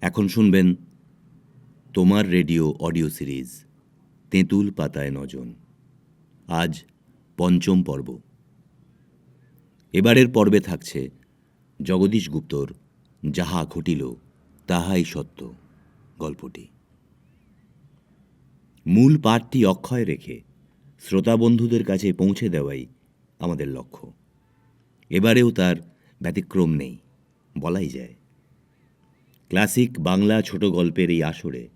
এখন শুনবেন তোমার রেডিও অডিও সিরিজ, তেঁতুল পাতায় নজন। আজ পঞ্চম পর্ব। এবারের পর্বে থাকছে জগদীশ গুপ্তর, যাহা ঘটিল, তাহাই সত্য গল্পটি। মূল পাঠটি অক্ষয় রেখে শ্রোতা বন্ধুদের কাছে পৌঁছে দেওয়াই আমাদের লক্ষ্য। এবারেও তার ব্যতিক্রম নেই, বলাই যায়। ক্লাসিক বাংলা ছোট গল্পের এই আসরে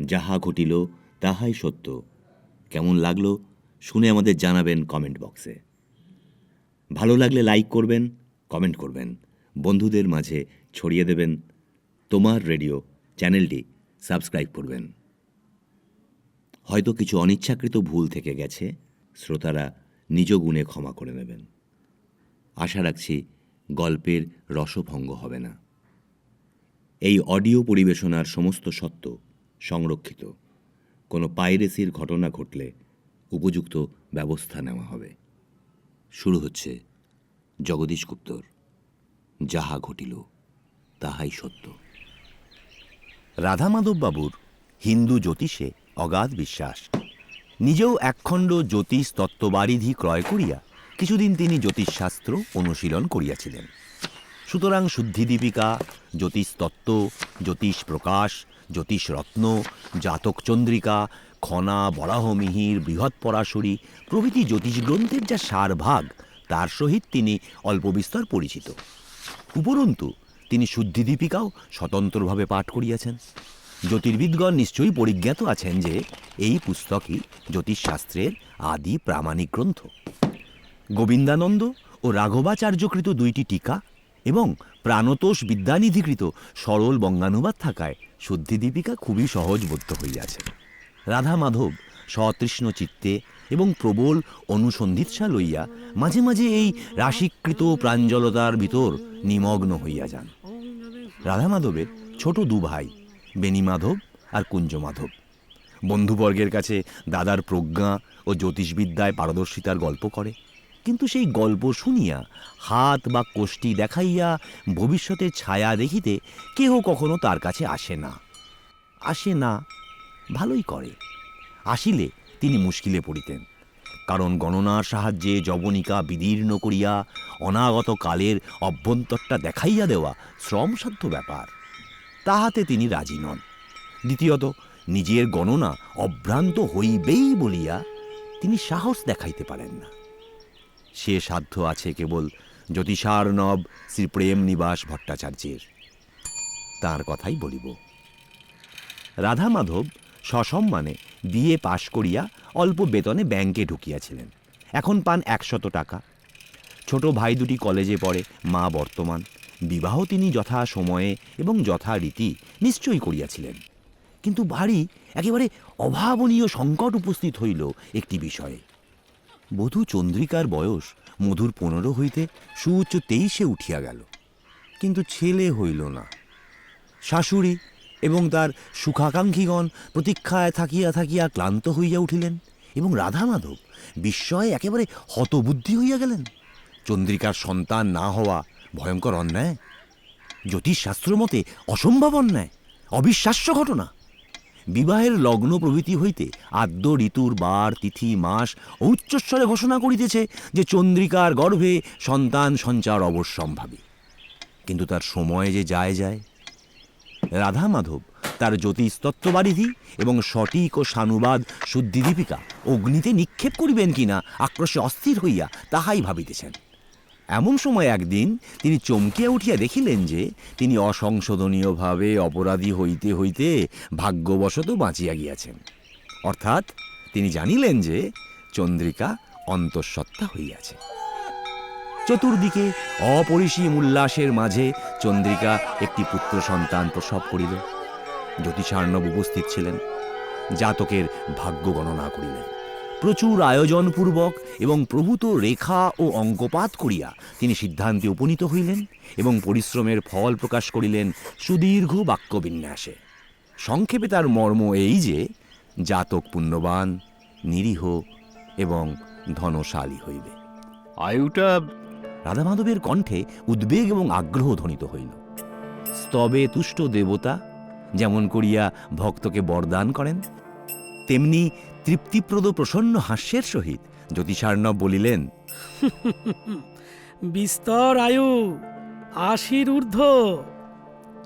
যাহা ঘটিল তাহাই সত্য। কেমন লাগল শুনে আমাদের জানাবেন কমেন্ট বক্সে। ভালো লাগলে লাইক করবেন, কমেন্ট করবেন। বন্ধুদের মাঝে ছড়িয়ে দেবেন। তোমার রেডিও চ্যানেলটি সাবস্ক্রাইব করবেন। হয়তো কিছু অনিচ্ছাকৃত ভুল থেকে গেছে, শ্রোতারা নিজ গুণে ক্ষমা করে নেবেন। আশা রাখছি গল্পের রসভঙ্গ হবে না। এই অডিও পরিবেশনার সমস্ত সত্য সংরক্ষিত। কোনো পাইরেসির ঘটনা ঘটলে উপযুক্ত ব্যবস্থা নেওয়া হবে। শুরু হচ্ছে জগদীশ গুপ্তর। যাহা ঘটিল, তাহাই সত্য। রাধামাধববাবুর হিন্দু জ্যোতিষে অগাধ বিশ্বাস। নিজেও একখণ্ড জ্যোতিষ তত্ত্ববারিধি ক্রয় করিয়া কিছুদিন তিনি জ্যোতিষশাস্ত্র অনুশীলন করিয়াছিলেন। সুতরাং শুদ্ধিদীপিকা জ্যোতিষ তত্ত্ব জ্যোতিষ প্রকাশ জ্যোতিষ রত্ন জাতক চন্দ্রিকা খনা, বরাহমিহির বৃহৎ পরাশরী প্রভৃতি জ্যোতিষ গ্রন্থের যা সারভাগ তার সহিত তিনি অল্প বিস্তর পরিচিত। উপরন্তু, তিনি শুদ্ধিদীপিকাও স্বতন্ত্রভাবে পাঠ করিয়াছেন। জ্যোতির্বিদগণ নিশ্চয়ই পরিজ্ঞাত আছেন যে, এই পুস্তকই জ্যোতিষশাস্ত্রের আদি প্রামাণিক গ্রন্থ। গোবিন্দানন্দ ও রাঘবাচার্যকৃত দুইটি টিকা এবং প্রাণতোষ বিদ্যানিধিকৃত সরল বঙ্গানুবাদ থাকায় শুদ্ধিদীপিকা খুবই সহজবোধ্য হইয়াছে। রাধা মাধব সতৃষ্ণ চিত্তে এবং প্রবল অনুসন্ধিৎসা লইয়া মাঝে মাঝে এই রাশিকৃত প্রাঞ্জলতার ভিতর নিমগ্ন হইয়া যান। রাধা মাধবের ছোট দু ভাই বেণী মাধব আর কুঞ্জ মাধব বন্ধুবর্গের কাছে দাদার প্রজ্ঞা ও জ্যোতিষবিদ্যায় পারদর্শিতার গল্প করে। কিন্তু সেই গল্প শুনিয়া, হাত বা কোষ্ঠী দেখাইয়া ভবিষ্যতের ছায়া দেখিতে কেহ কখনো তার কাছে আসে না। আসে না, ভালোই করে। আসিলে তিনি মুশকিলে পড়িতেন, কারণ গণনার সাহায্যে যবনিকা বিদীর্ণ করিয়া অনাগত কালের অভ্যন্তরটা দেখাইয়া দেওয়া শ্রমসাধ্য ব্যাপার। তাহাতে তিনি রাজি নন। দ্বিতীয়ত, নিজের গণনা অভ্রান্ত হইবেই বলিয়া তিনি সাহস দেখাইতে পারেন না। সে সাধ্য আছে কেবল জ্যোতিষার্ণব শ্রী প্রেম নিবাস ভট্টাচার্যের। তার কথাই বলিব। রাধা মাধব সসম্মানে বিয়ে পাশ করিয়া অল্প বেতনে ব্যাংকে ঢুকিয়াছিলেন। এখন পান একশত টাকা। ছোট ভাই দুটি কলেজে পড়ে, মা বর্তমান। বিবাহ তিনি যথা সময়ে এবং যথারীতি নিশ্চয়ই করিয়াছিলেন। কিন্তু বাড়ি একেবারে অভাবনীয় সংকট উপস্থিত হইল একটি বিষয়ে। বধূ চন্দ্রিকার বয়স মধুর পনেরো হইতে সুউচ্চ তেইশে উঠিয়া গেল। কিন্তু ছেলে হইল না। শাশুড়ি এবং তার সুখাকাঙ্ক্ষীগণ প্রতীক্ষায় থাকিয়া থাকিয়া ক্লান্ত হইয়া উঠিলেন এবং রাধা মাধব বিস্ময়ে একেবারে হতবুদ্ধি হইয়া গেলেন। চন্দ্রিকার সন্তান না হওয়া ভয়ঙ্কর অন্যায়। জ্যোতিষশাস্ত্র মতে অসম্ভব অন্যায়, অবিশ্বাস্য ঘটনা। বিবাহের লগ্ন প্রভৃতি হইতে আদ্য ঋতুর বার, তিথি, মাস উচ্চস্বরে ঘোষণা করিতেছে যে চন্দ্রিকার গর্ভে সন্তান সঞ্চার অবশ্যম্ভাবী। কিন্তু তার সময় যে যায় যায়। রাধা মাধব তার জ্যোতিষ তত্ত্ববারিধি এবং সঠিক ও সানুবাদ শুদ্ধিদীপিকা অগ্নিতে নিক্ষেপ করিবেন কিনা, আক্রোশে অস্থির হইয়া তাহাই ভাবিতেছেন। এমন সময় একদিন তিনি চমকিয়া উঠিয়া দেখিলেন যে তিনি অসংশোধনীয়ভাবে অপরাধী হইতে হইতে ভাগ্যবশত বাঁচিয়া গিয়াছেন। অর্থাৎ তিনি জানিলেন যে চন্দ্রিকা অন্তঃসত্ত্বা হইয়াছে। চতুর্দিকে অপরিসীম উল্লাসের মাঝে চন্দ্রিকা একটি পুত্র সন্তান প্রসব করিল। জ্যোতিষার্ণব উপস্থিত ছিলেন। জাতকের ভাগ্য গণনা করিলেন। প্রচুর আয়োজনপূর্বক এবং প্রভূত রেখা ও অঙ্কপাত করিয়া তিনি সিদ্ধান্তে উপনীত হইলেন এবং পরিশ্রমের ফল প্রকাশ করিলেন সুদীর্ঘ বাক্যবিন্যাসে। সংক্ষেপে তার মর্ম এই যে জাতক পুণ্যবান নিরীহ এবং ধনশালী হইবে। আয়ুটা রাধা মাধবের কণ্ঠে উদ্বেগ এবং আগ্রহ ধ্বনিত হইল। স্তবে তুষ্ট দেবতা যেমন করিয়া ভক্তকে বরদান করেন তেমনি তৃপ্তিপ্রদ প্রসন্ন হাস্যের সহিত জ্যোতিষার্ণব বলিলেন বিস্তর আয়ু আশির ঊর্ধ্ব।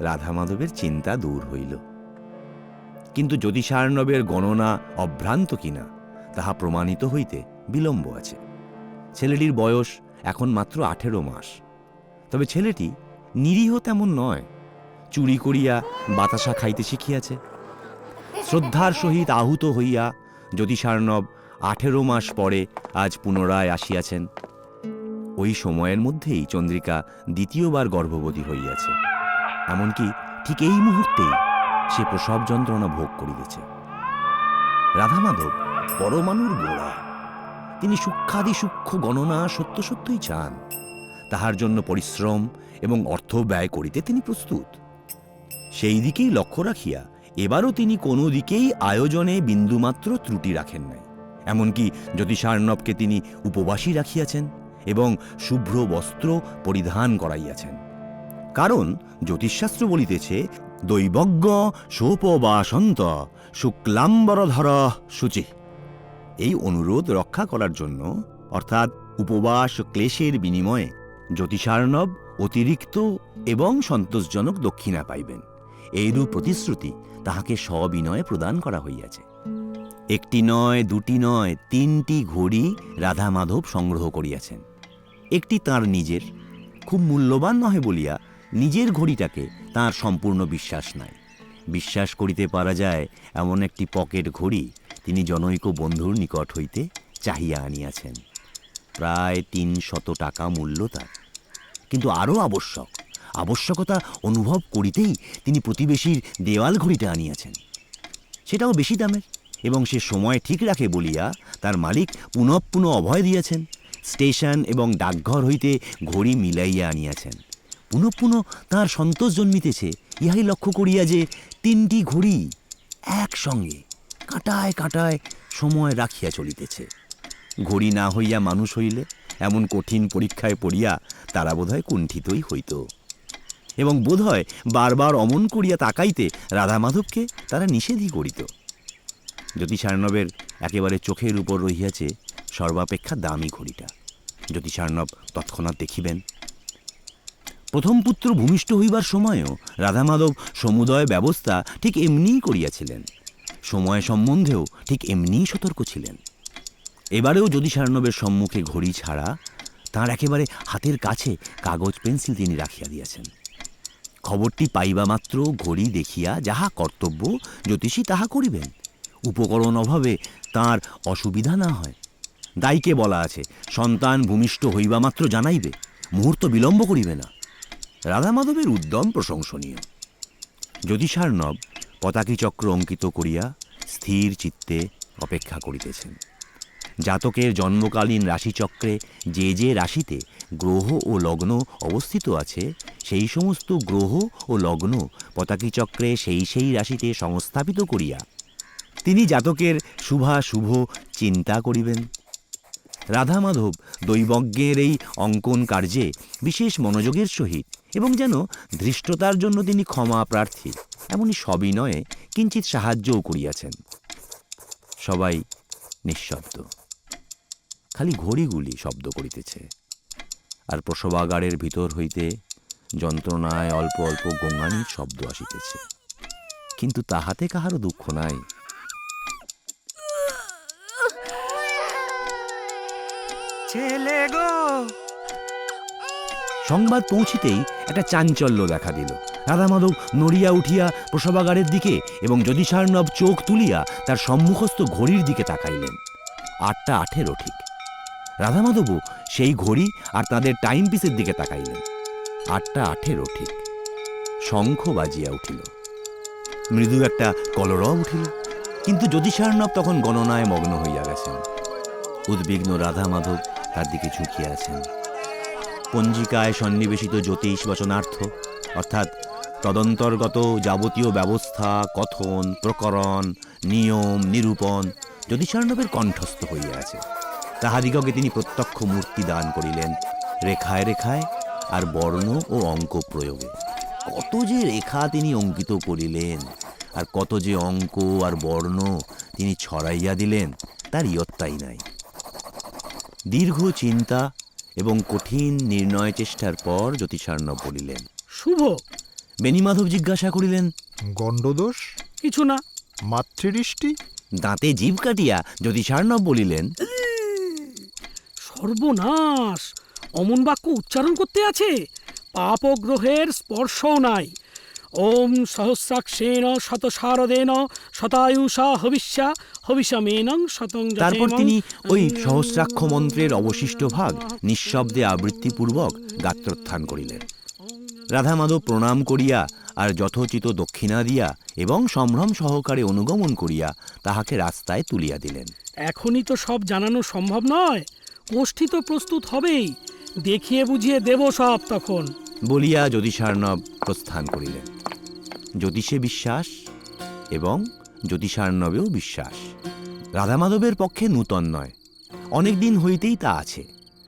রাধা মাধবের চিন্তা দূর হইল। কিন্তু জ্যোতিষার্ণবের গণনা অভ্রান্ত কিনা তাহা প্রমাণিত হইতে বিলম্ব আছে। ছেলেটির বয়স এখন মাত্র আঠেরো মাস। তবে ছেলেটি নিরীহ তেমন নয় চুরি করিয়া বাতাসা খাইতে শিখিয়াছে। শ্রদ্ধার সহিত আহুত হইয়া জ্যোতিষার্ণব আঠেরো মাস পরে আজ পুনরায় আসিয়াছেন, ওই সময়ের মধ্যেই চন্দ্রিকা দ্বিতীয়বার গর্ভবতী হইয়াছে। এমনকি ঠিক এই মুহূর্তেই সে প্রসব যন্ত্রণা ভোগ করিতেছে। রাধামাধব পরমাণুর গোড়া। তিনি সূক্ষাদি সূক্ষ্ম গণনা সত্য সত্যই চান। তাহার জন্য পরিশ্রম এবং অর্থ ব্যয় করিতে তিনি প্রস্তুত। সেই দিকেই লক্ষ্য রাখিয়া এবারও তিনি কোনো দিকেই আয়োজনে বিন্দুমাত্র ত্রুটি রাখেন নাই। এমনকি জ্যোতিষার্ণবকে তিনি উপবাসী রাখিয়াছেন এবং শুভ্র বস্ত্র পরিধান করাইয়াছেন। কারণ জ্যোতিষশাস্ত্র বলিতেছে, দৈবজ্ঞ সোপবাসন্ত শুক্লাম্বরধর সূচি এই অনুরোধ রক্ষা করার জন্য, অর্থাৎ উপবাস ক্লেশের বিনিময়ে, জ্যোতিষার্ণব অতিরিক্ত এবং সন্তোষজনক দক্ষিণা পাইবেন। এইরূপ প্রতিশ্রুতি তাহাকে সবিনয়ে প্রদান করা হইয়াছে। একটি নয়, দুটি নয়, তিনটি ঘড়ি রাধা মাধব সংগ্রহ করিয়াছেন। একটি তার নিজের, খুব মূল্যবান নহে বলিয়া নিজের ঘড়িটাকে তার সম্পূর্ণ বিশ্বাস নাই। বিশ্বাস করিতে পারা যায়, এমন একটি পকেট ঘড়ি তিনি জনৈক বন্ধুর নিকট হইতে চাহিয়া আনিয়াছেন। প্রায় তিন শত টাকা মূল্য তার। কিন্তু আরও আবশ্যক আবশ্যকতা অনুভব করিতেই তিনি প্রতিবেশীর দেওয়াল ঘড়িটা আনিয়াছেন। সেটাও বেশি দামের এবং সে সময় ঠিক রাখে বলিয়া তার মালিক পুনঃ পুনঃ অভয় দিয়েছেন। স্টেশন এবং ডাকঘর হইতে ঘড়ি মিলাইয়া আনিয়াছেন। পুনঃ পুনঃ তাঁর সন্তোষ জন্মিতেছে। ইহাই লক্ষ্য করিয়া যে তিনটি ঘড়ি একসঙ্গে কাটায় কাটায় সময় রাখিয়া চলিতেছে। ঘড়ি না হইয়া মানুষ হইলে এমন কঠিন পরীক্ষায় পড়িয়া তারা বোধহয় কুণ্ঠিতই হইত। এবং বোধহয় বারবার অমন করিয়া তাকাইতে রাধা মাধবকে তারা নিষেধই করিত। জ্যোতিষার্ণবের একেবারে চোখের উপর রহিয়াছে সর্বাপেক্ষা দামি ঘড়িটা। জ্যোতিষার্ণব তৎক্ষণাৎ দেখিবেন, প্রথম পুত্র ভূমিষ্ঠ হইবার সময়ও রাধামাধব সমুদয় ব্যবস্থা ঠিক এমনিই করিয়াছিলেন। সময় সম্বন্ধেও ঠিক এমনিই সতর্ক ছিলেন। এবারেও জ্যোতিষার্ণবের সম্মুখে ঘড়ি ছাড়া তার একেবারে হাতের কাছে কাগজ, পেন্সিল তিনি রাখিয়া দিয়াছেন। খবরটি পাইবা মাত্র ঘড়ি দেখিয়া যাহা কর্তব্য, জ্যোতিষী তাহা করিবেন। উপকরণ অভাবে তার অসুবিধা না হয়। দায়ীকে বলা আছে, সন্তান ভূমিষ্ঠ হইবা মাত্র জানাইবে, মুহূর্ত বিলম্ব করিবে না। রাধা মাধবের উদ্যম প্রশংসনীয়। জ্যোতিষার্ণব পতাকি চক্র অঙ্কিত করিয়া স্থির চিত্তে অপেক্ষা করিতেছেন। জাতকের জন্মকালীন রাশিচক্রে যে যে রাশিতে গ্রহ ও লগ্ন অবস্থিত আছে, সেই সমস্ত গ্রহ ও লগ্ন পতাকি চক্রে সেই সেই রাশিতে সংস্থাপিত করিয়া তিনি জাতকের শুভাশুভ চিন্তা করিবেন। রাধা মাধব দৈবজ্ঞের এই অঙ্কন কার্যে বিশেষ মনোযোগের সহিত এবং যেন ধৃষ্টতার জন্য তিনি ক্ষমা প্রার্থী, এমনই সবিনয়ে কিঞ্চিত সাহায্যও করিয়াছেন। সবাই নিঃশব্দ। খালি ঘড়িগুলি শব্দ করিতেছে। আর প্রসবাগারের ভিতর হইতে যন্ত্রণায় অল্প অল্প গঙ্গানির শব্দ আসিতেছে। কিন্তু তাহাতে কাহারও দুঃখ নাই। ছেলে গো! সংবাদ পৌঁছিতেই একটা চাঞ্চল্য দেখা দিল। রাধামাধব নড়িয়া উঠিয়া প্রসবাগারের দিকে এবং যদি জ্যোতিষার্ণব চোখ তুলিয়া তার সম্মুখস্থ ঘড়ির দিকে তাকাইলেন। আটটা আঠেরো ঠিক। রাধামাধবও সেই ঘড়ি আর তাদের টাইম পিসের দিকে তাকাইলেন। আটটা আঠেরো ঠিক। শঙ্খ বাজিয়া উঠিল। মৃদু একটা কলরব উঠিল। কিন্তু জ্যোতিষার্ণব তখন গণনায় মগ্ন হইয়া গেছেন। উদ্বিগ্ন রাধা মাধব তার দিকে ঝুঁকিয়া আছেন। পঞ্জিকায় সন্নিবেশিত জ্যোতিষ বচনার্থ, অর্থাৎ তদন্তর্গত যাবতীয় ব্যবস্থা, কথন, প্রকরণ, নিয়ম, নিরূপণ, জ্যোতিষার্ণবের কণ্ঠস্থ হইয়া আছে। তাহাদিগকে তিনি প্রত্যক্ষ মূর্তি দান করিলেন রেখায় রেখায় আর বর্ণ ও অঙ্ক প্রয়োগে। কত যে রেখা তিনি অঙ্কিত করিলেন আর কত যে অঙ্ক আর বর্ণ তিনি ছড়াইয়া দিলেন তার ইয়ত্তাই নাই। দীর্ঘ চিন্তা এবং কঠিন নির্ণয় চেষ্টার পর জ্যোতিষার্ণব বলিলেন শুভ। বেণীমাধব জিজ্ঞাসা করিলেন গণ্ডদোষ? কিছু না। মাতৃদৃষ্টি? দাঁতে জীব কাটিয়া জ্যোতিষার্ণব বলিলেন সর্বনাশ। অমন বাক্য উচ্চারণ করতে আছে? পাপগ্রহের স্পর্শও নাই। ওম সহস্রাক্ষেণ শতসারদেন শতায়ুষা হবিষ্যা হবিষামেনং শতং তারপর তিনি ওই সহস্রাক্ষ মন্ত্রের অবশিষ্ট ভাগ নিঃশব্দে আবৃত্তিপূর্বক গাত্রোত্থান করিলেন। রাধা মাধব প্রণাম করিয়া আর যথোচিত দক্ষিণা দিয়া এবং সম্ভ্রম সহকারে অনুগমন করিয়া তাহাকে রাস্তায় তুলিয়া দিলেন। এখনই তো সব জানানো সম্ভব নয়। গোষ্ঠী তো প্রস্তুত হবেই। দেখিয়ে বুঝিয়ে দেব সব তখন। বলিয়া জ্যোতিষার্ণব প্রস্থান করিলেন। জ্যোতিষে বিশ্বাস এবং জ্যোতিষার্ণবেও বিশ্বাস। রাধামাধবের পক্ষে নূতন নয়। অনেক দিন হইতেই তা আছে।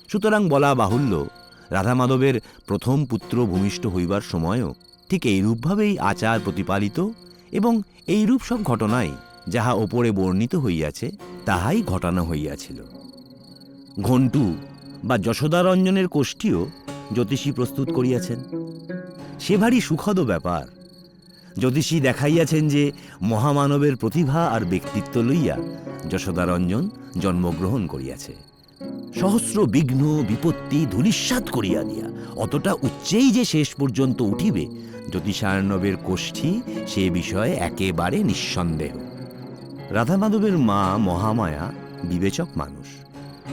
সুতরাং বলা বাহুল্য, রাধামাধবের প্রথম পুত্র ভূমিষ্ঠ হইবার সময়ও ঠিক এইরূপভাবেই আচার প্রতিপালিত এবং এইরূপ সব ঘটনাই যাহা ওপরে বর্ণিত হইয়াছে, তাহাই ঘটানো হইয়াছিল। ঘণ্টু বা যশোদারঞ্জনের কোষ্ঠীও জ্যোতিষী প্রস্তুত করিয়াছেন। সে ভারী সুখদ ব্যাপার। জ্যোতিষী দেখাইয়াছেন যে মহামানবের প্রতিভা আর ব্যক্তিত্ব লইয়া যশোদারঞ্জন জন্মগ্রহণ করিয়াছে। সহস্র বিঘ্ন, বিপত্তি ধূলিস্বাদ করিয়া দিয়া, অতটা উচ্চেই যে শেষ পর্যন্ত উঠিবে, জ্যোতিষার্ণবের কোষ্ঠী সে বিষয়ে একেবারে নিঃসন্দেহ। রাধামাধবের মা মহামায়া বিবেচক মানুষ।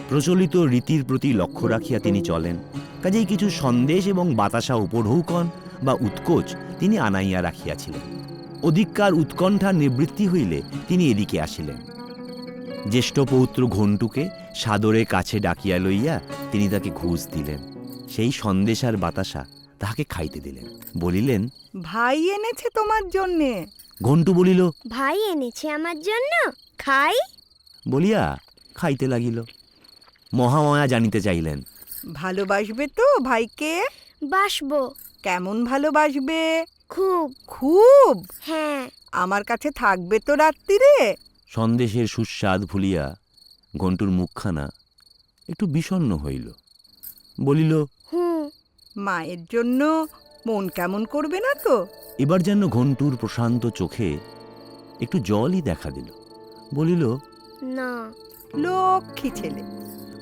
প্রচলিত রীতির প্রতি লক্ষ্য রাখিয়া তিনি চলেন। কাজেই কিছু সন্দেশ এবং বাতাসা উপঢৌকন বা উৎকোচ তিনি আনাইয়া রাখিয়াছিলেন। অধিককার উৎকণ্ঠা নিবৃত্তি হইলে তিনি এদিকে আসিলেন। জ্যেষ্ঠ পৌত্র ঘণ্টুকে সাদরে কাছে ডাকিয়া লইয়া তিনি তাকে ঘুষ দিলেন। সেই সন্দেশ আর বাতাসা তাহাকে খাইতে দিলেন। বলিলেন ভাই এনেছে তোমার জন্যে? ঘণ্টু বলিল ভাই এনেছে আমার জন্য? খাই? বলিয়া খাইতে লাগিল। মহামায়া জানিতে চাইলেন। ভালোবাসবে তো ভাইকে? বাসবো। কেমন ভালোবাসবে? খুব। খুব? হ্যাঁ। আমার কাছে থাকবে তো রাত্রিরে? সন্দেশের সুস্বাদ ভুলিয়া ঘন্টুর মুখখানা একটু বিষণ্ণ হইল। বলিল হুম। মায়ের জন্য মন কেমন করবে না তো? এবার যেন ঘন্টুর প্রশান্ত চোখে একটু জলই দেখা দিল। বলিল না। লক্ষ্মী ছেলে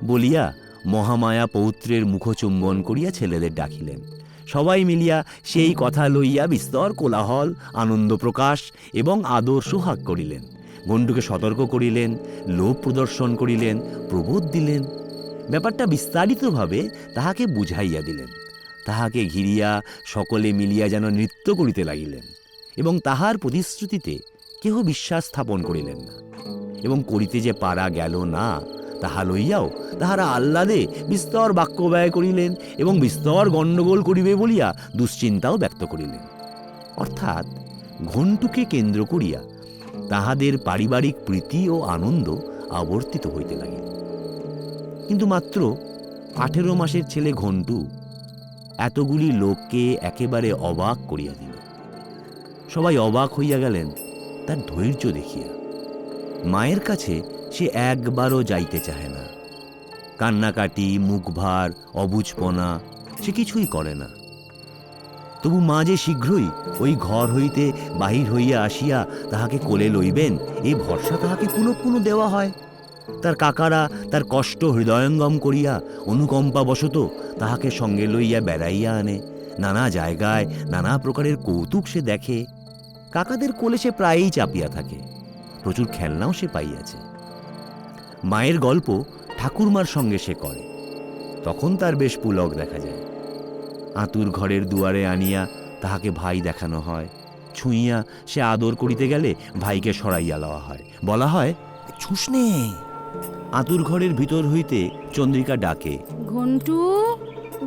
বলিয়া মহামায়া পৌত্রের মুখচুম্বন করিয়া ছেলেদের ডাকিলেন। সবাই মিলিয়া সেই কথা লইয়া বিস্তর কোলাহল, আনন্দ প্রকাশ এবং আদর সোহাগ করিলেন। গণ্ডুকে সতর্ক করিলেন, লোভ প্রদর্শন করিলেন, প্রবোধ দিলেন। ব্যাপারটা বিস্তারিতভাবে তাহাকে বুঝাইয়া দিলেন। তাহাকে ঘিরিয়া সকলে মিলিয়া যেন নৃত্য করিতে লাগিলেন এবং তাহার প্রতিশ্রুতিতে কেহ বিশ্বাস স্থাপন করিলেন না। এবং করিতে যে পারা গেল না তাহা লইয়াও তাহারা আহ্লাদে বিস্তর বাক্য ব্যয় করিলেন এবং বিস্তর গণ্ডগোল করিবে বলিয়া দুশ্চিন্তাও ব্যক্ত করিলেন। অর্থাৎ ঘণ্টুকে কেন্দ্র করিয়া তাহাদের পারিবারিক প্রীতি ও আনন্দ আবর্তিত হইতে লাগিল। কিন্তু মাত্র আঠেরো মাসের ছেলে ঘণ্টু এতগুলি লোককে একেবারে অবাক করিয়া দিল। সবাই অবাক হইয়া গেলেন, তার ধৈর্য দেখিয়া। মায়ের কাছে সে একবারও যাইতে চাহে না। কান্নাকাটি, মুখভার অবুজপনা সে কিছুই করে না। তবু মা যে শীঘ্রই ওই ঘর হইতে বাহির হইয়া আসিয়া তাহাকে কোলে লইবেন, এ ভরসা তাহাকে পুনঃ পুনঃ দেওয়া হয়। তার কাকারা তার কষ্ট হৃদয়ঙ্গম করিয়া অনুকম্পাবশত তাহাকে সঙ্গে লইয়া বেড়াইয়া আনে। নানা জায়গায় নানা প্রকারের কৌতুক সে দেখে। কাকাদের কোলে সে প্রায়ই চাপিয়া থাকে। প্রচুর খেলনাও সে পাইয়াছে। মায়ের গল্প ঠাকুরমার সঙ্গে সে করে। তখন তার বেশ পুলক দেখা যায়। আতুর ঘরের দুয়ারে আনিয়া তাহাকে ভাই দেখানো হয়। ছুঁইয়া সে আদর করিতে গেলে ভাইকে সরাইয়া লওয়া হয়। বলা হয় ছুস নে। আতুর ঘরের ভিতর হইতে চন্দ্রিকা ডাকে ঘন্টু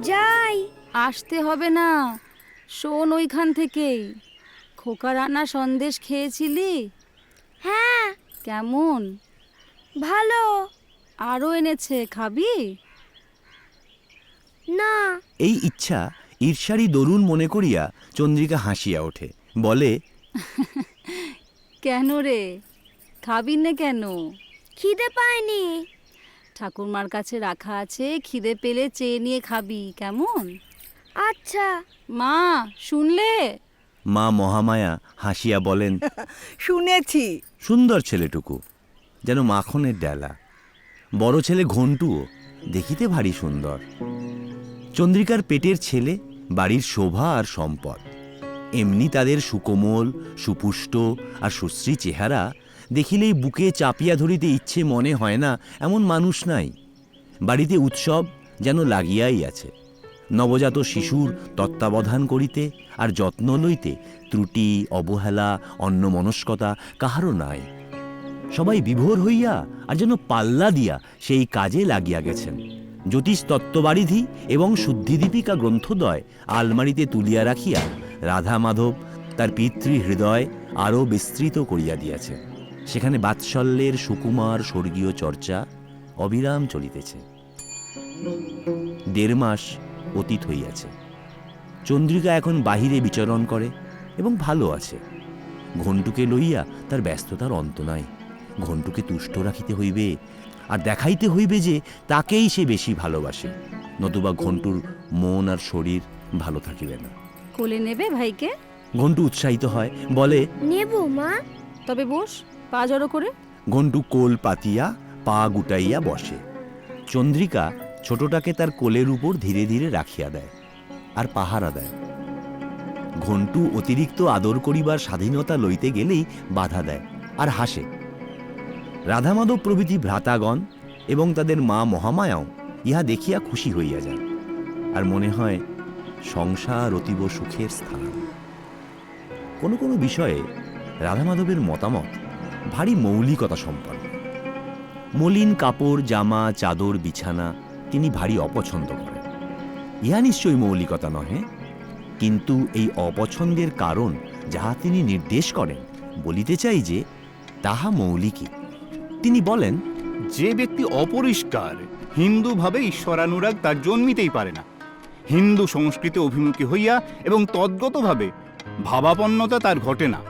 যাই আসতে হবে না। শোন ওইখান থেকেই। খোকার আনা সন্দেশ খেয়েছিলি? হ্যাঁ। কেমন? ভালো। আরও এনেছে খাবি? না। এই ইচ্ছা ঈর্ষারই দরুন মনে করিয়া চন্দ্রিকা হাসিয়া ওঠে। বলে কেন রে? খাবি না কেন? খিদে পায়নি। ঠাকুরমার কাছে রাখা আছে খিদে পেলে চেয়ে নিয়ে খাবি কেমন? আচ্ছা। মা শুনলে? মা মহামায়া হাসিয়া বলেন শুনেছি। সুন্দর ছেলেটুকু। যেন মাখনের ডেলা। বড় ছেলে ঘন্টুও দেখিতে ভারী সুন্দর। চন্দ্রিকার পেটের ছেলে বাড়ির শোভা আর সম্পদ। এমনি তাদের সুকোমল, সুপুষ্ট আর সুশ্রী চেহারা দেখিলেই বুকে চাপিয়া ধরিতে ইচ্ছে মনে হয় না, এমন মানুষ নাই। বাড়িতে উৎসব যেন লাগিয়াই আছে। নবজাত শিশুর তত্ত্বাবধান করিতে আর যত্ন লইতে ত্রুটি, অবহেলা অন্যমনস্কতা কাহারও নাই। সবাই বিভোর হইয়া আর যেন পাল্লা দিয়া সেই কাজে লাগিয়া গেছেন। জ্যোতিষ তত্ত্ববারিধি এবং শুদ্ধিদীপিকা গ্রন্থদ্বয় আলমারিতে তুলিয়া রাখিয়া রাধা মাধব তার পিতৃ হৃদয় আরও বিস্তৃত করিয়া দিয়াছে। সেখানে বাৎসল্যের সুকুমার স্বর্গীয় চর্চা অবিরাম চলিতেছে। দেড় মাস অতীত হইয়াছে। চন্দ্রিকা এখন বাহিরে বিচরণ করে এবং ভালো আছে। ঘণ্টুকে লইয়া তার ব্যস্ততার অন্ত নাই। ঘণ্টুকে তুষ্ট রাখিতে হইবে আর দেখাইতে হইবে যে তাকেই সে বেশি ভালোবাসে নতুবা ঘণ্টুর মন আর শরীর ভালো থাকিবে না। কোলে নেবে ভাইকে? ঘণ্টু উৎসাহিত হয় বলে নেব মা। তবে বস পা জড়ো করে। ঘণ্টু কোল পাতিয়া পা গুটাইয়া বসে। চন্দ্রিকা ছোটটাকে তার কোলের উপর ধীরে ধীরে রাখিয়া দেয় আর পাহারা দেয়। ঘণ্টু অতিরিক্ত আদর করিবার স্বাধীনতা লইতে গেলেই বাধা দেয় আর হাসে। রাধামাধব প্রভৃতি ভ্রাতাগণ এবং তাদের মা মহামায়াও ইহা দেখিয়া খুশি হইয়া যায় আর মনে হয়, সংসার অতীব সুখের স্থান। কোনো কোনো বিষয়ে রাধামাধবের মতামত ভারী মৌলিকতা সম্পন্ন। মলিন কাপড়, জামা, চাদর, বিছানা তিনি ভারী অপছন্দ করেন। ইহা নিশ্চয়ই মৌলিকতা নহে, কিন্তু এই অপছন্দের কারণ যাহা তিনি নির্দেশ করেন, বলিতে চাই যে, তাহা মৌলিকই। তিনি বলেন যে ব্যক্তি অপরিষ্কার হিন্দু ভাবে ঈশ্বরানুরাগ তার জন্মিতেই পারে না। হিন্দু সংস্কৃতি অভিমুখী হইয়া এবং তদ্গতভাবে ভাবাপন্নতা তার ঘটে না।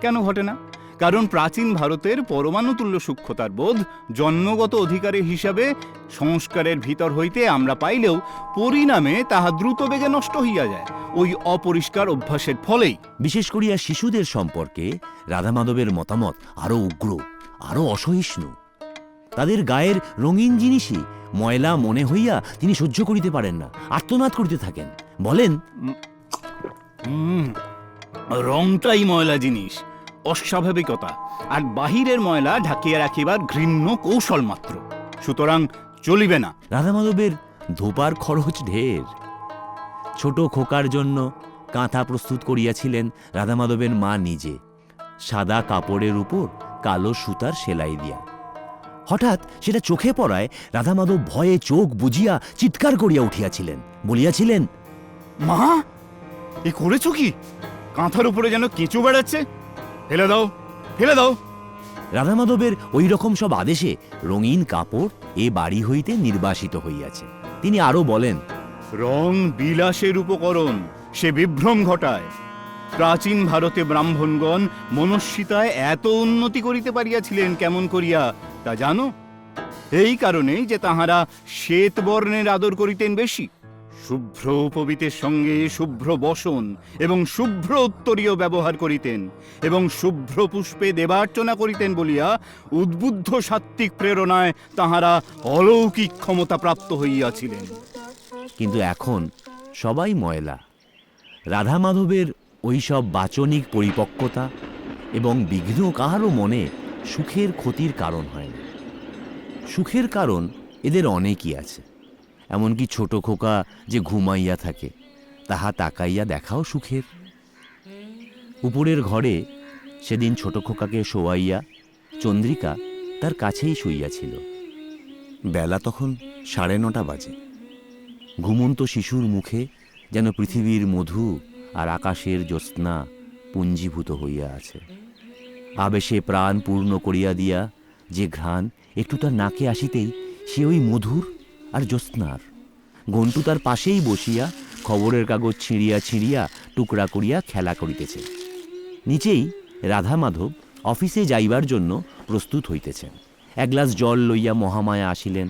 কেন ঘটে না? কারণ প্রাচীন ভারতের পরমাণুতুল্য সূক্ষ্মতার বোধ জন্মগত অধিকারী হিসাবে সংস্কারের ভিতর হইতে আমরা পাইলেও পরিণামে তাহা দ্রুত বেগে নষ্ট হইয়া যায়। ওই অপরিষ্কার অভ্যাসের ফলেই। বিশেষ করিয়া শিশুদের সম্পর্কে রাধামাধবের মতামত আরও উগ্র। আরও অসহিষ্ণু। তাদের গায়ের রঙিন জিনিসই ময়লা মনে হইয়া তিনি সহ্য করিতে পারেন না আর্তনাদ করিতে থাকেন। বলেন রংটাই ময়লা জিনিস অস্বাভাবিকতা আর বাহিরের ময়লা ঢাকিয়া রাখিবার ঘৃণ্য কৌশল মাত্র। সুতরাং চলিবে না। রাধামাধবের ধোপার খরচ ঢের। ছোট খোকার জন্য কাঁথা প্রস্তুত করিয়াছিলেন রাধামাধবের মা নিজে। সাদা কাপড়ের উপর কালো সুতার সেলাই দিয়া। হঠাৎ সেটা চোখে পড়ায় রাধামাধব ভয়ে চোখ বুঝিয়া চিৎকার করিয়া উঠিয়াছিলেন। বলিয়াছিলেন, মা, এ করেছ কি? কাঁথার উপরে যেন কেঁচো বেড়াচ্ছে। ফেলে দাও ফেলে দাও। রাধামাধবের ওই রকম সব আদেশে রঙিন কাপড় এ বাড়ি হইতে নির্বাসিত হইয়াছে। তিনি আরও বলেন, রং বিলাসের উপকরণ, সে বিভ্রম ঘটায়। প্রাচীন ভারতে ব্রাহ্মণগণ মনস্বিতায় এত উন্নতি করিতে পারিয়াছিলেন কেমন করিয়া, তা জানো? এই কারণেই যে তাহারা শ্বেত বর্ণের আদর করিতেন বেশি। শুভ্র উপবীতের সঙ্গে শুভ্র বসন এবং শুভ্র উত্তরীয় ব্যবহার করিতেন এবং শুভ্র পুষ্পে দেবার্চনা করিতেন বলিয়া উদ্বুদ্ধ সাত্ত্বিক প্রেরণায় তাহারা অলৌকিক ক্ষমতা প্রাপ্ত হইয়াছিলেন। কিন্তু এখন সবাই ময়লা। রাধা মাধবের ওইসব বাচনিক পরিপক্কতা এবং বিঘ্ন কাহারও মনে সুখের ক্ষতির কারণ হয় না। সুখের কারণ এদের অনেকই আছে। এমনকি ছোট খোকা যে ঘুমাইয়া থাকে, তাহা তাকাইয়া দেখাও সুখের। উপরের ঘরে সেদিন ছোট খোকাকে শোয়াইয়া চন্দ্রিকা তার কাছেই শুইয়াছিল। বেলা তখন সাড়ে নটা বাজে। ঘুমন্ত শিশুর মুখে যেন পৃথিবীর মধু আর আকাশের জ্যোৎস্না পুঞ্জীভূত হইয়া আছে। আবেশে প্রাণ পূর্ণ করিয়া দিয়া যে ঘ্রাণ একটু তার নাকে আসিতেই সে ওই মধুর আর জ্যোৎস্নার। ঘন্টু তার পাশেই বসিয়া খবরের কাগজ ছিঁড়িয়া ছিঁড়িয়া টুকরা করিয়া খেলা করিতেছে। নিচেই রাধা মাধব অফিসে যাইবার জন্য প্রস্তুত হইতেছেন। এক গ্লাস জল লইয়া মহামায়া আসিলেন।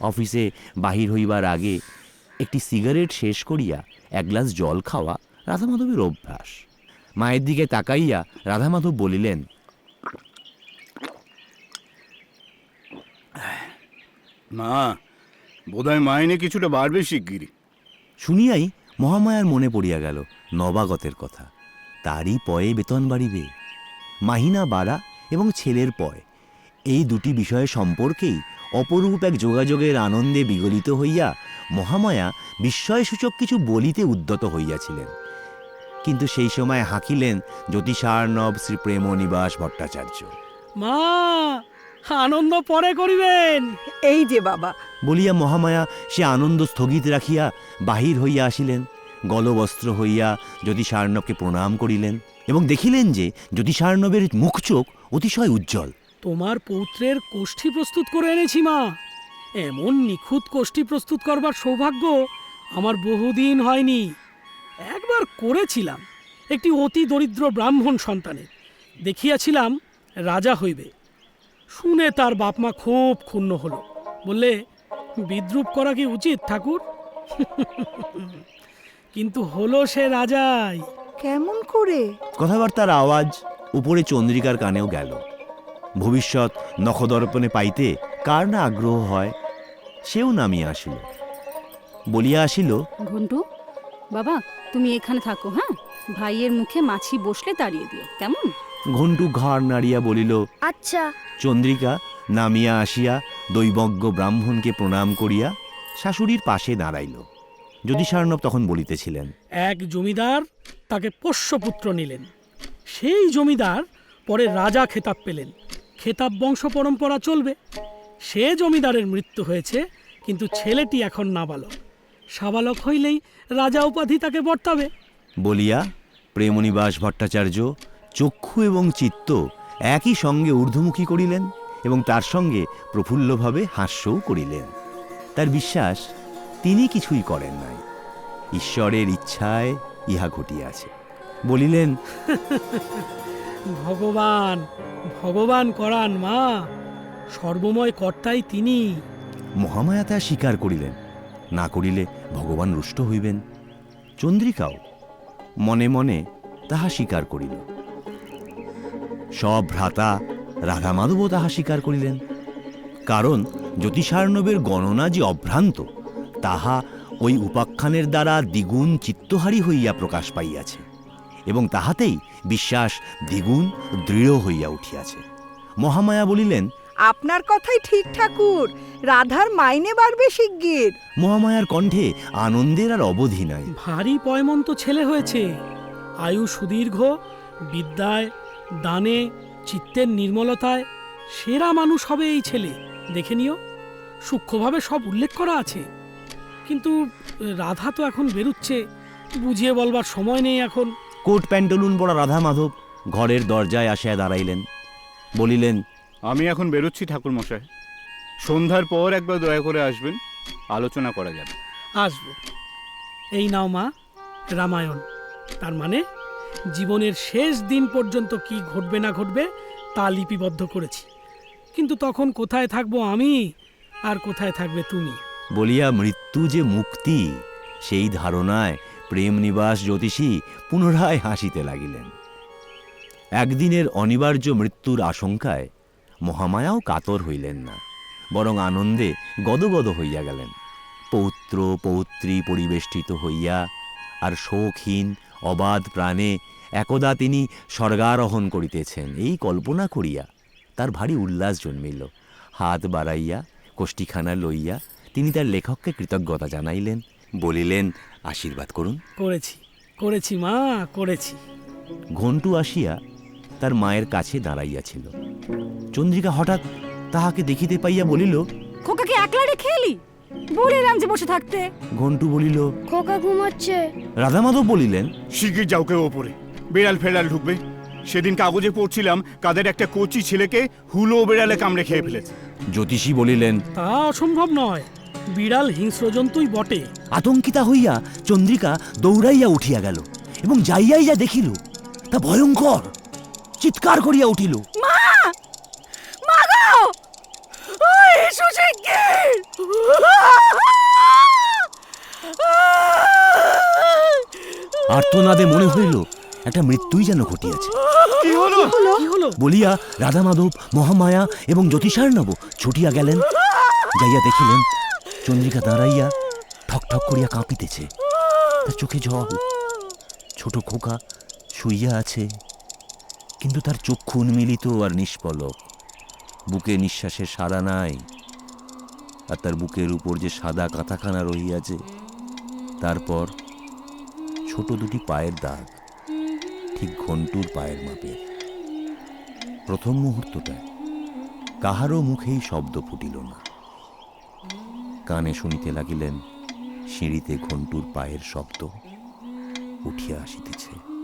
অফিসে বাহির হইবার আগে একটি সিগারেট শেষ করিয়া এক গ্লাস জল খাওয়া রাধা মাধবের অভ্যাস। মায়ের দিকে তাকাইয়া রাধা মাধব বলিলেন মা বোধহয় মাইনে কিছুটা বাড়বে শিগগিরই। শুনিয়াই মহামায়ার মনে পড়িয়া গেল নবাগতের কথা। তারই পয়ে বেতন বাড়িবে মাহিনা বাড়া এবং ছেলের পয়। এই দুটি বিষয় সম্পর্কেই অপরূপ এক যোগাযোগের আনন্দে বিগলিত হইয়া মহামায়া বিস্ময়সূচক কিছু বলিতে উদ্যত হইয়াছিলেন। কিন্তু সেই সময় হাঁকিলেন জ্যোতিষার্ণব শ্রী প্রেমনিবাস ভট্টাচার্য। মা আনন্দ পরে করিবেন। এই যে বাবা। বলিয়া মহামায়া সে আনন্দ স্থগিত রাখিয়া বাহির হইয়া আসিলেন। গলবস্ত্র হইয়া জ্যোতিষার্ণবকে প্রণাম করিলেন এবং দেখিলেন যে জ্যোতিষার্ণবের মুখচোখ অতিশয় উজ্জ্বল। তোমার পৌত্রের কোষ্ঠী প্রস্তুত করে এনেছি মা। এমন নিখুঁত কোষ্ঠী প্রস্তুত করবার সৌভাগ্য আমার বহুদিন হয়নি। একবার করেছিলাম একটি অতি দরিদ্র ব্রাহ্মণ সন্তানে দেখিয়াছিলাম রাজা হইবে। শুনে তার বাপমা খুব ক্ষুণ্ণ হলো। বললে বিদ্রুপ করা কি উচিত ঠাকুর? কিন্তু হলো সে রাজাই। কেমন করে? কথাবার্তার আওয়াজ উপরে চন্দ্রিকার কানেও গেল। ভবিষ্যৎ নখদর্পণে পাইতে কার না আগ্রহ হয় সেও নামিয়া আসিল। বলিয়া আসিল ঘন্টু বাবা তুমি এখানে থাকো হ্যাঁ? ভাইয়ের মুখে মাছি বসলে তাড়িয়ে দিও কেমন? ঘণ্টু ঘাড় নাড়িয়া বলিল আচ্ছা। চন্দ্রিকা নামিয়া আসিয়া দৈবজ্ঞ ব্রাহ্মণকে প্রণাম করিয়া শাশুড়ির পাশে দাঁড়াইল। জ্যোতিষার্ণব তখন বলিতেছিলেন এক জমিদার তাকে পোষ্যপুত্র নিলেন। সেই জমিদার পরে রাজা খেতাব পেলেন। খেতাব বংশ পরম্পরা চলবে। সে জমিদারের মৃত্যু হয়েছে কিন্তু ছেলেটি এখন নাবালক। সাবালক হইলেই রাজা উপাধি তাকে বর্তাবে। বলিয়া প্রেমনিবাস ভট্টাচার্য চক্ষু এবং চিত্ত একই সঙ্গে ঊর্ধ্বমুখী করিলেন এবং তার সঙ্গে প্রফুল্লভাবে হাস্যও করিলেন। তার বিশ্বাস তিনি কিছুই করেন নাই। ঈশ্বরের ইচ্ছায় ইহা ঘটিয়াছে। বলিলেন ভগবান ভগবান করান মা সর্বময় কর্তাই তিনি। মহামায়া তা স্বীকার করিলেন। না করিলে ভগবান রুষ্ট হইবেন। চন্দ্রিকাও মনে মনে তাহা স্বীকার করিল। সব ভ্রাতা রাধামাধবও তাহা স্বীকার করিলেন। কারণ জ্যোতিষার্ণবের গণনা যে অভ্রান্ত, তাহা ওই উপাখ্যানের দ্বারা দ্বিগুণ চিত্তহারী হইয়া প্রকাশ পাইয়াছে এবং তাহাতেই বিশ্বাস দ্বিগুণ দৃঢ় হইয়া উঠিয়াছে। মহামায়া বলিলেন আপনার কথাই ঠিক ঠাকুর। রাধার মাইনে বাড়বে শিগগির। মহামায়ার কণ্ঠে আনন্দের আর অবধি নাই ভারী পয়মন্ত ছেলে হয়েছে। আয়ু সুদীর্ঘ বিদ্যায় দানে চিত্তের নির্মলতায় সেরা মানুষ হবে এই ছেলে। দেখে নিও সূক্ষ্মভাবে সব উল্লেখ করা আছে। কিন্তু রাধা তো এখন বেরুচ্ছে বুঝিয়ে বলবার সময় নেই এখন। কোট প্যান্টলুন পরা রাধা মাধব ঘরের দরজায় আসিয়া দাঁড়াইলেন। বলিলেন আমি এখন বেরোচ্ছি ঠাকুর মশাই সন্ধ্যার পর একবার দয়া করে আসবেন আলোচনা করা যাবে। আসব। এই নাও মা রামায়ণ। তার মানে জীবনের শেষ দিন পর্যন্ত কি ঘটবে না ঘটবে তা লিপিবদ্ধ করেছি। কিন্তু তখন কোথায় থাকব আমি আর কোথায় থাকবে তুমি? বলিয়া মৃত্যু যে মুক্তি সেই ধারণায় প্রেম নিবাস জ্যোতিষী পুনরায় হাসিতে লাগিলেন। একদিনের অনিবার্য মৃত্যুর আশঙ্কায় মহামায়াও কাতর হইলেন না বরং আনন্দে গদগদ হইয়া গেলেন। পৌত্র পৌত্রী পরিবেষ্টিত হইয়া আর শোকহীন অবাধ প্রাণে একদা তিনি স্বর্গারোহণ করিতেছেন এই কল্পনা করিয়া তার ভারী উল্লাস জন্মিল। হাত বাড়াইয়া কোষ্ঠীখানা লইয়া তিনি তার লেখককে কৃতজ্ঞতা জানাইলেন বলিলেন আশীর্বাদ করুন। করেছি করেছি মা করেছি। ঘণ্টু আসিয়া তার মায়ের কাছে দাঁড়াইয়াছিল চন্দ্রিকা হঠাৎ তাহাকে দেখিতে পাইয়া বলিল খোকাকে একলা রেখে এলি? বলিলাম যে বসে থাকতে। ঘণ্টু বলিল খোকা ঘুমাচ্ছে। রাধামাধব বলিলেন শিগগির যাও কেউ ওপরে। বেড়াল ফেড়াল ঢুকবে। সেদিন কাগজে পড়ছিলাম কাদের একটা কচি ছেলেকে হুলো বেড়ালে কামড়ে খেয়ে ফেলেছে। জ্যোতিষী বলিলেন তা অসম্ভব নয় বিড়াল হিংস্র জন্তুই বটে। আতঙ্কিতা হইয়া চন্দ্রিকা দৌড়াইয়া উঠিয়া গেল এবং যাইয়াই যা দেখিল তা ভয়ঙ্কর। চিৎকার করিয়া উঠিল। মা! মা গো! ওই এসো আর্তনাদে মনে হইল একটা মৃত্যুই যেন ঘটিয়াছে। হলো? বলিয়া রাধা মাধব মহামায়া এবং জ্যোতিষার্ণব ছুটিয়া গেলেন যাইয়া দেখিলেন চন্দ্রিকা দাঁড়াইয়া ঠক ঠক করিয়া কাঁপিতেছে। তার চোখে জল ছোট খোকা শুইয়া আছে। কিন্তু তার চক্ষু উন্মিলিত আর নিষ্পলক। বুকে নিঃশ্বাসের সাড়া নাই। আর তার বুকের উপর যে সাদা কাঁথাখানা রহিয়াছে, তারপর ছোট দুটি পায়ের দাগ, ঠিক ঘন্টুর পায়ের মাপের। প্রথম মুহূর্তটায় কাহারও মুখেই শব্দ ফুটিল না। কানে শুনিতে লাগিলেন, সিঁড়িতে ঘন্টুর পায়ের শব্দ উঠিয়া আসিতেছে।